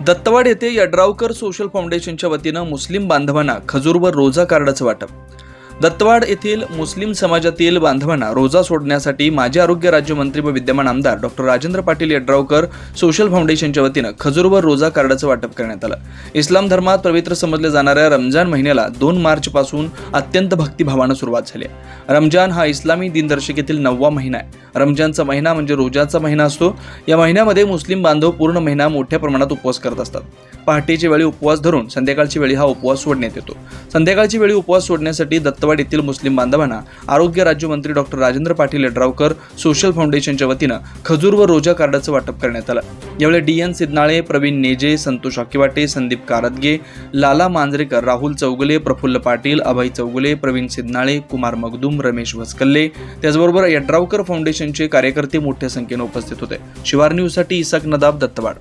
दत्तवाड येथे यड्रावकर सोशल फाउंडेशनच्या वतीनं मुस्लिम बांधवांना खजूर व रोजा कार्डाचं वाटप. दत्तवाड येथील मुस्लिम समाजातील बांधवांना रोजा सोडण्यासाठी माजी आरोग्य राज्यमंत्री व विद्यमान आमदार डॉक्टर राजेंद्र पाटील यड्रावकर सोशल फाउंडेशनच्या वतीनं खजूर व रोजा कार्डाचं वाटप करण्यात आलं. इस्लाम धर्मात पवित्र समजल्या जाणाऱ्या रमजान महिन्याला दोन मार्च पासून अत्यंत भक्तिभावानं सुरुवात झाली आहे. रमजान हा इस्लामी दिनदर्शिकेतील नववा महिना आहे. रमजानचा महिना म्हणजे रोजाचा महिना असतो. या महिन्यामध्ये मुस्लिम बांधव पूर्ण महिना मोठ्या प्रमाणात उपवास करत असतात. पहाटेची वेळी उपवास धरून संध्याकाळची वेळी हा उपवास सोडण्यात येतो. संध्याकाळची वेळी उपवास सोडण्यासाठी दत्त दत्तवाड येथील मुस्लिम बांधवांना आरोग्य राज्यमंत्री डॉक्टर राजेंद्र पाटील यड्रावकर सोशल फाउंडेशनच्या वतीनं खजूर व रोजा कार्डाचं वाटप करण्यात आलं. यावेळी डी एन सिद्नाळे प्रवीण नेजे संतोष अकिवाटे संदीप कारदगे लाला मांजरेकर राहुल चौगुले प्रफुल्ल पाटील अभय चौगुले प्रवीण सिद्नाळे कुमार मगदूम रमेश वस्कल्ले त्याचबरोबर यड्रावकर फाउंडेशनचे कार्यकर्ते मोठ्या संख्येनं उपस्थित होते. शिवार न्यूजसाठी इसाक नदाब दत्तवाड.